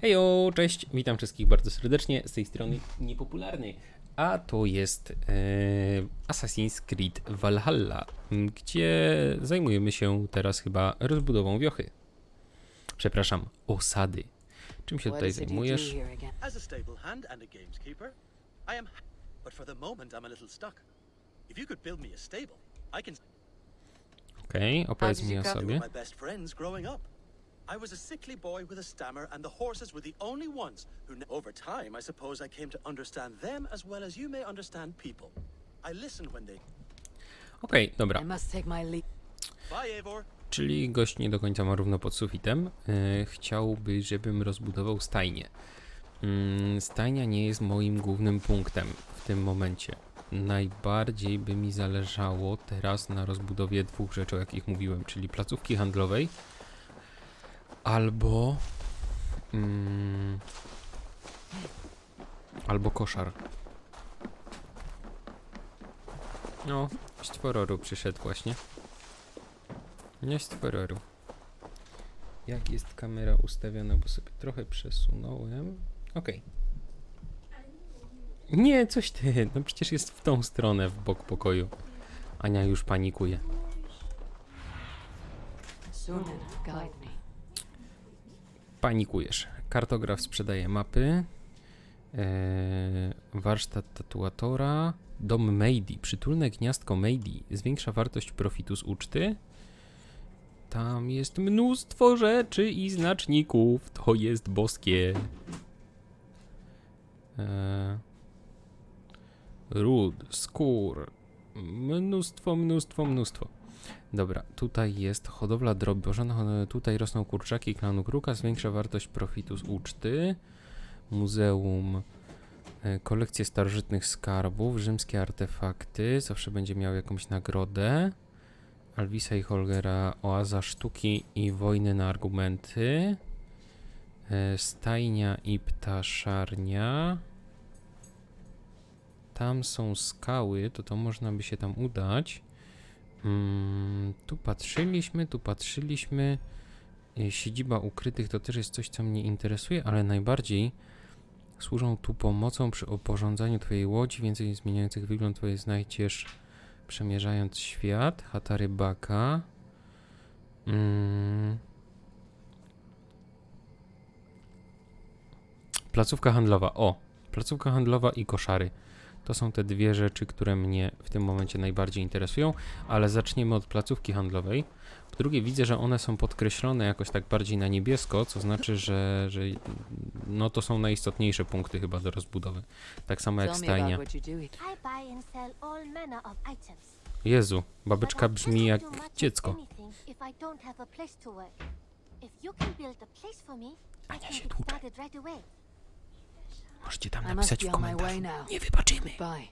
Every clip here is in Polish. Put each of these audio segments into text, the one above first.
Hejo, cześć, witam wszystkich bardzo serdecznie z tej strony niepopularnej. A to jest e, Assassin's Creed Valhalla, gdzie zajmujemy się teraz chyba rozbudową wiochy. Przepraszam, osady. Czym się tutaj zajmujesz? here again? As a stable hand and a gameskeeper, I am. But for the moment, I'm a little stuck. If you could build me a stable, I can. Okej, opowiedz did mi o sobie. I was a sickly boy with a stammer, and the horses were the only ones who. Over time, I suppose I came to understand them as well as you may understand people. I listened when they. Okej, dobra. I must take my leave. Bye, Eivor. Czyli gość nie do końca ma równo pod sufitem. E, chciałby, żebym rozbudował stajnię. Mm, stajnia nie jest moim głównym punktem w tym momencie. Najbardziej by mi zależało teraz na rozbudowie dwóch rzeczy, o jakich mówiłem, czyli placówki handlowej albo. Mm, albo koszar. No, stwororu przyszedł właśnie. Nie stwororu. Jak jest kamera ustawiona, bo sobie trochę przesunąłem. Okej. Nie, coś ty. No przecież jest w tą stronę, w bok pokoju. Ania już panikuje. Soon guide me. Panikujesz. Kartograf sprzedaje mapy. Eee, warsztat tatuatora. Dom Meidi. Przytulne gniazdko Meidi. Zwiększa wartość profitu z uczty. Tam jest mnóstwo rzeczy i znaczników. To jest boskie. Eee, ród, skór. Mnóstwo, mnóstwo, mnóstwo. Dobra, tutaj jest hodowla drobiożona, ho- tutaj rosną kurczaki klanu Kruka, zwiększa wartość profitu z uczty. Muzeum, e, kolekcje starożytnych skarbów, rzymskie artefakty, zawsze będzie miał jakąś nagrodę. Alvisa i Holgera, oaza sztuki i wojny na argumenty. E, Stajnia i ptaszarnia. Tam są skały, to to można by się tam udać. Mm, tu patrzyliśmy, tu patrzyliśmy. Y, Siedziba ukrytych to też jest coś, co mnie interesuje, ale najbardziej służą tu pomocą przy oporządzaniu Twojej łodzi. Więcej zmieniających wygląd Twojej znajdziesz przemierzając świat. Chata rybaka. Mm. Placówka handlowa. O, placówka handlowa i koszary. To są te dwie rzeczy, które mnie w tym momencie najbardziej interesują, ale zaczniemy od placówki handlowej. Po drugie, widzę, że one są podkreślone jakoś tak bardziej na niebiesko, co znaczy, że, że no to są najistotniejsze punkty chyba do rozbudowy. Tak samo jak stajnia. Jezu, babeczka brzmi jak dziecko. Ania się tłucze. Możecie tam I must napisać be w on my way komentarzu. now. Nie wybaczymy. Bye.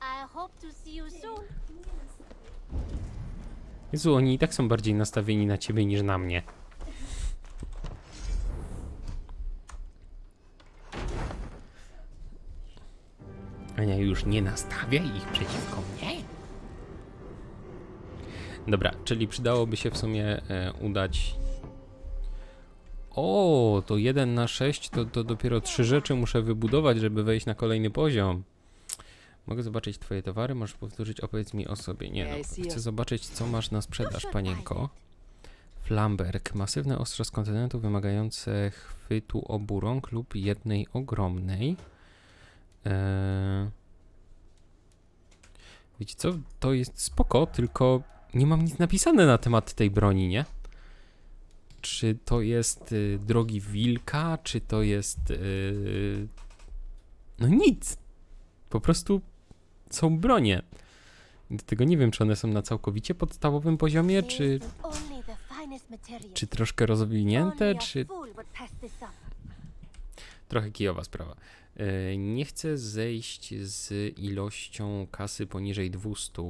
I hope to see you soon. Jezu, oni i tak są bardziej nastawieni na ciebie niż na mnie. Ania już nie nastawia ich przeciwko mnie. Dobra, czyli przydałoby się w sumie e, udać. O, to 1 na 6 to, to dopiero trzy rzeczy muszę wybudować, żeby wejść na kolejny poziom. Mogę zobaczyć twoje towary, możesz powtórzyć, opowiedz mi o sobie. Nie no, chcę zobaczyć co masz na sprzedaż, panienko. Flamberg, masywne ostrze z kontynentu wymagające chwytu obu rąk lub jednej ogromnej. Eee... Wiecie co, to jest spoko, tylko nie mam nic napisane na temat tej broni, nie? Czy to jest y, drogi wilka, czy to jest... Y... No nic! Po prostu są bronie. Dlatego nie wiem, czy one są na całkowicie podstawowym poziomie, czy, czy troszkę rozwinięte, czy trochę kijowa sprawa. E, Nie chcę zejść z ilością kasy poniżej 200,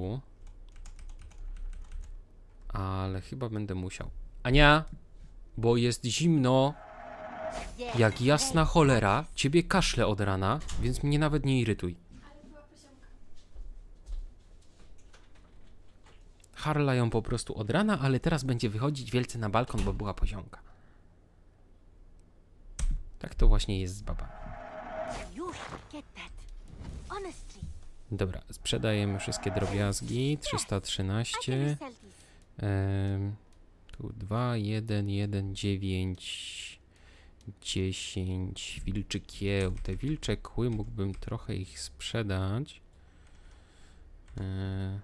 ale chyba będę musiał. Ania, bo jest zimno, jak jasna cholera, ciebie kaszle od rana, więc mnie nawet nie irytuj. Harla ją po prostu od rana, ale teraz będzie wychodzić wielce na balkon, bo była poziomka. Tak to właśnie jest z babami. Honestly. Dobra, sprzedajemy wszystkie drobiazgi. I can 313. resell these. Em, tu 2, 1, 1, 9, 10. Wilczy kieł. Te wilcze kły mógłbym trochę ich sprzedać. E,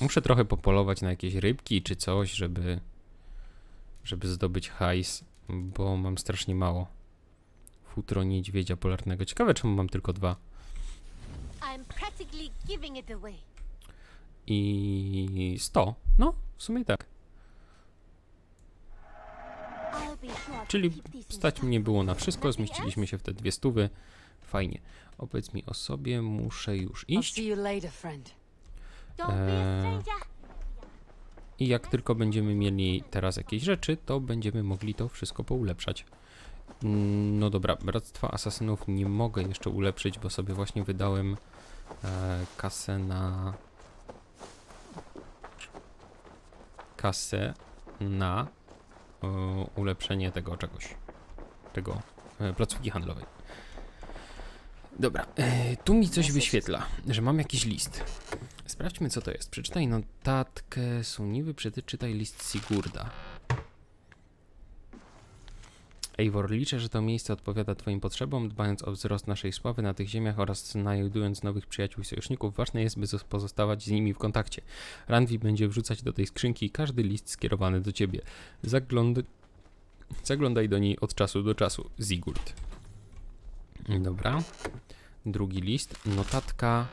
Muszę trochę popolować na jakieś rybki czy coś, żeby, żeby zdobyć hajs, bo mam strasznie mało. Futro niedźwiedzia polarnego. Ciekawe, czemu mam tylko dwa. I'm practically giving it away. I 100. No, w sumie tak. Czyli stać mnie było na wszystko, zmieściliśmy się w te dwie stówy. Fajnie. Opowiedz mi o sobie, muszę już iść. Eee. I jak tylko będziemy mieli teraz jakieś rzeczy, to będziemy mogli to wszystko poulepszać. Mm, No dobra, Bractwa Asasynów nie mogę jeszcze ulepszyć, bo sobie właśnie wydałem e, kasę na... kasę na e, ulepszenie tego czegoś. Tego e, placówki handlowej. Dobra, e, tu mi coś wyświetla, że mam jakiś list. Sprawdźmy, co to jest. Przeczytaj notatkę Suniwy, przeczytaj list Sigurda. Eivor, liczę, że to miejsce odpowiada Twoim potrzebom, dbając o wzrost naszej sławy na tych ziemiach oraz znajdując nowych przyjaciół i sojuszników. Ważne jest, by zos- pozostawać z nimi w kontakcie. Ranvi będzie wrzucać do tej skrzynki każdy list skierowany do Ciebie. Zagląd... Zaglądaj do niej od czasu do czasu. Sigurd. Dobra. Drugi list. Notatka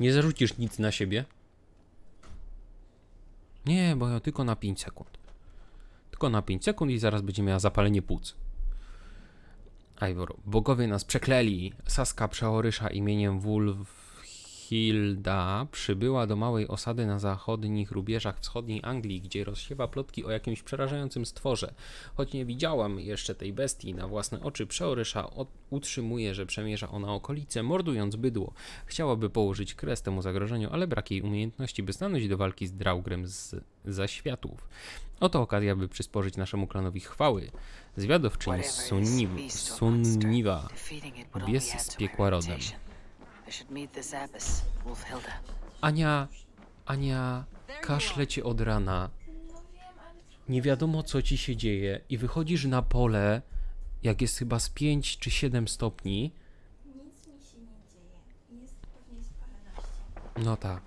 nie zarzucisz nic na siebie? Nie, bo ja tylko na 5 sekund. Na 5 sekund i zaraz będzie miała zapalenie płuc. Ivor, bogowie nas przekleli. Saska przeorysza imieniem Wulfhilda przybyła do małej osady na zachodnich rubieżach wschodniej Anglii, gdzie rozsiewa plotki o jakimś przerażającym stworze. Choć nie widziałam jeszcze tej bestii na własne oczy, przeorysza utrzymuje, że przemierza ona okolice, mordując bydło. Chciałaby położyć kres temu zagrożeniu, ale brak jej umiejętności, by stanąć do walki z Draugrem z zaświatów. Oto okazja, by przysporzyć naszemu klanowi chwały. Monster, Sunniwa. would Bies z piekła rodem. Ania, Ania, kaszle cię od rana. Nie wiadomo, co ci się dzieje i wychodzisz na pole, jak jest chyba z 5 czy 7 stopni. Nic mi się nie dzieje. Jest pewnie z paręnaście. No tak.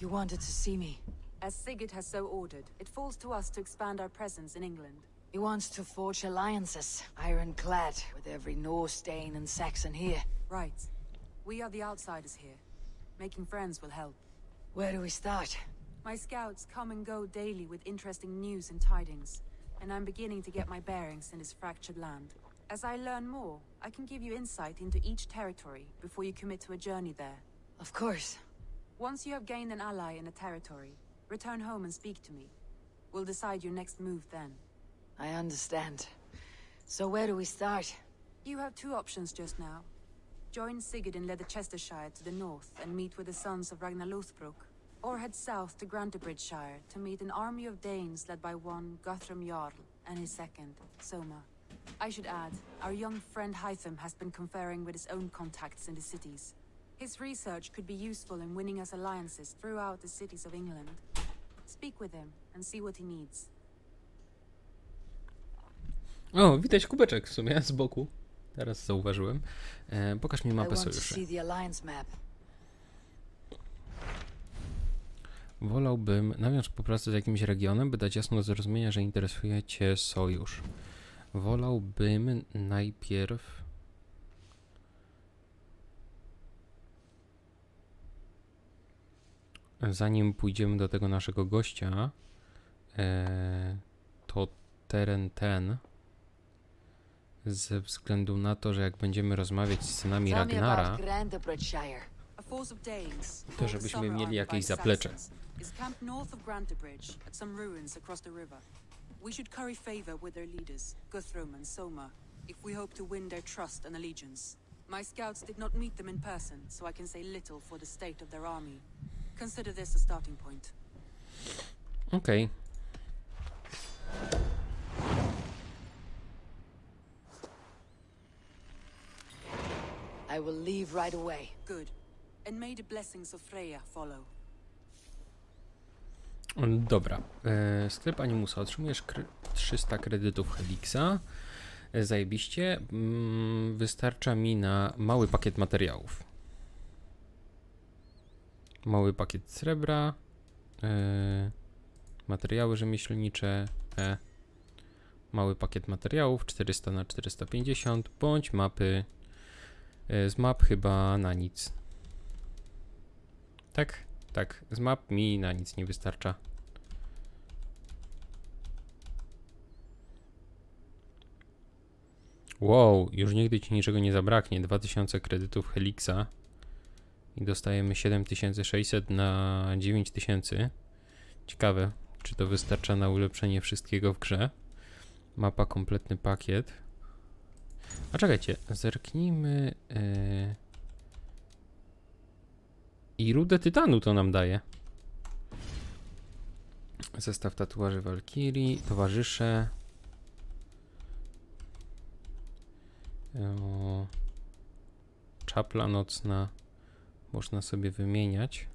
You wanted to see me. As Sigurd has so ordered, it falls to us to expand our presence in England. He wants to forge alliances, ironclad, with every Norse, Dane, and Saxon here. Right. We are the outsiders here. Making friends will help. Where do we start? My scouts come and go daily with interesting news and tidings, and I'm beginning to get my bearings in this fractured land. As I learn more, I can give you insight into each territory before you commit to a journey there. Of course. Once you have gained an ally in a territory, return home and speak to me. We'll decide your next move then. I understand. So where do we start? You have two options just now. Join Sigurd in Leicestershire to the north and meet with the sons of Ragnar Lothbrok, or head south to Grantebridgeshire to meet an army of Danes led by one Guthrum Jarl and his second, Soma. I should add, our young friend Hytham has been conferring with his own contacts in the cities. His research could be useful in winning us alliances throughout the cities of England. Speak with him and see what he needs. O, widać kubeczek w sumie z boku. Teraz zauważyłem. E, pokaż mi mapę sojuszy. Wolałbym nawiązać współpracę z jakimś regionem, by dać jasno do zrozumienia, że interesuje Cię sojusz. Wolałbym najpierw. Zanim pójdziemy do tego naszego gościa, e, to teren ten, ze względu na to, że jak będziemy rozmawiać z synami Ragnara, To żebyśmy mieli jakieś zaplecze. We should curry favor with their leaders, Guthrum and Soma, if we hope to win their trust and allegiance. My scouts did not meet them in person, so I can say little for the state of their army. Consider this a starting point. Okej. I will leave right away. Good. And may the blessings of Freya follow. Dobra. E, sklep Animusa. Otrzymujesz kre 300 kredytów Helixa. E, zajebiście. Mm, wystarcza mi na mały pakiet materiałów. Mały pakiet srebra. E, materiały rzemieślnicze. E, mały pakiet materiałów 400 na 450 bądź mapy. E, z map chyba na nic. Tak? Tak, z map mi na nic nie wystarcza. Wow, już nigdy ci niczego nie zabraknie. 2000 kredytów Helixa i dostajemy 7600 na 9000. Ciekawe, czy to wystarcza na ulepszenie wszystkiego w grze. Mapa, kompletny pakiet. A czekajcie, zerknijmy. Yy... I rudę tytanu to nam daje. Zestaw tatuaży Walkirii, towarzysze. O, czapla nocna. Można sobie wymieniać.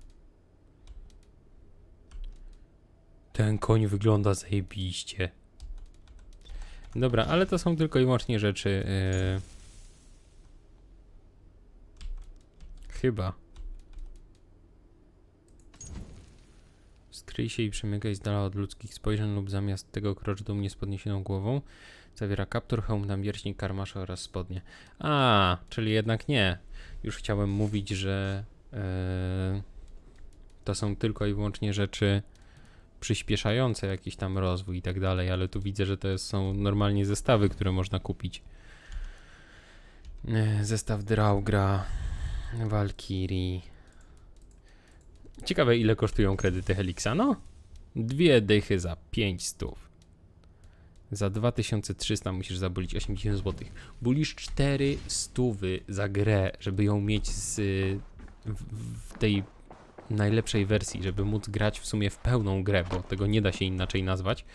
Ten koń wygląda zajebiście. Dobra, ale to są tylko i wyłącznie rzeczy. Yy... Chyba. Skryj się i przemykaj z dala od ludzkich spojrzeń lub zamiast tego krocz do mnie z podniesioną głową. Zawiera kaptur, hełm, namiercznik, karmasze oraz spodnie. A, czyli jednak nie. Już chciałem mówić, że e, to są tylko i wyłącznie rzeczy przyspieszające jakiś tam rozwój i tak dalej, ale tu widzę, że to są normalnie zestawy, które można kupić. E, zestaw Draugra, Valkyrie. Ciekawe, ile kosztują kredyty Helixa. No, dwie dychy za 5 stów. Za 2300 musisz zabulić 80 zł. Bulisz 4 stówy za grę, żeby ją mieć z, w, w tej najlepszej wersji, żeby móc grać w sumie w pełną grę, bo tego nie da się inaczej nazwać.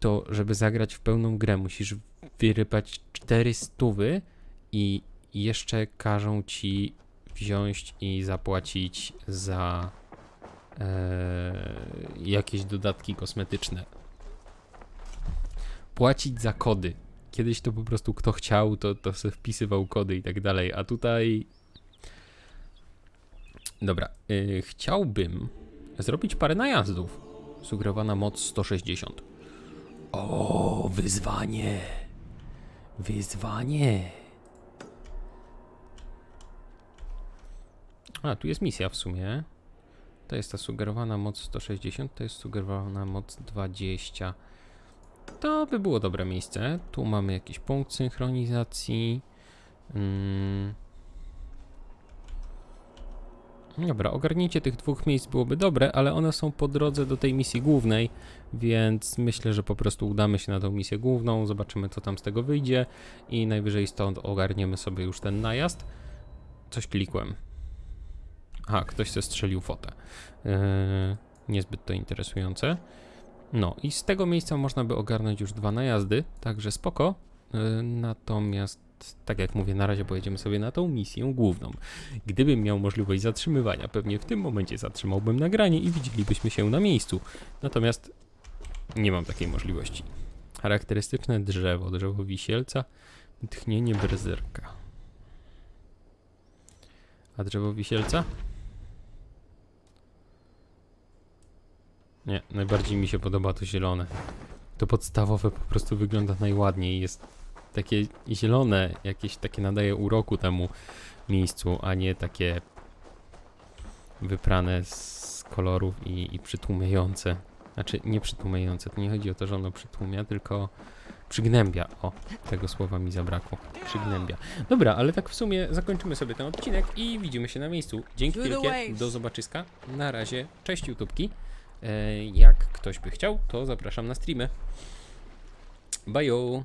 To, żeby zagrać w pełną grę, musisz wyrypać 4 stówy i jeszcze każą ci wziąć i zapłacić za e, jakieś dodatki kosmetyczne. Płacić za kody. Kiedyś to po prostu kto chciał, to, to sobie wpisywał kody i tak dalej, a tutaj. Dobra, y, chciałbym zrobić parę najazdów. Sugerowana moc 160. O, wyzwanie! Wyzwanie! A, tu jest misja w sumie. To jest ta sugerowana moc 160, to jest sugerowana moc 20. To by było dobre miejsce. Tu mamy jakiś punkt synchronizacji. Mm. Dobra, ogarnięcie tych dwóch miejsc byłoby dobre, ale one są po drodze do tej misji głównej, więc myślę, że po prostu udamy się na tą misję główną, zobaczymy co tam z tego wyjdzie i najwyżej stąd ogarniemy sobie już ten najazd. Coś klikłem. Aha, ktoś se strzelił fotę. Yy, niezbyt to interesujące. No i z tego miejsca można by ogarnąć już dwa najazdy, także spoko. Yy, natomiast, tak jak mówię, na razie pojedziemy sobie na tą misję główną. Gdybym miał możliwość zatrzymywania, pewnie w tym momencie zatrzymałbym nagranie i widzielibyśmy się na miejscu. Natomiast nie mam takiej możliwości. Charakterystyczne drzewo, drzewo wisielca, tchnienie berzerka. A drzewo wisielca? Nie, najbardziej mi się podoba to zielone. To podstawowe po prostu wygląda najładniej. Jest takie zielone, jakieś takie nadaje uroku temu miejscu, a nie takie wyprane z kolorów i, i przytłumiające. Znaczy, nie przytłumiające, to nie chodzi o to, że ono przytłumia, tylko przygnębia. O, tego słowa mi zabrakło. Przygnębia. Dobra, ale tak w sumie zakończymy sobie ten odcinek i widzimy się na miejscu. Dzięki wielkie, do zobaczyska. Na razie, cześć YouTubki. E, jak ktoś by chciał, to zapraszam na streamy. Bye!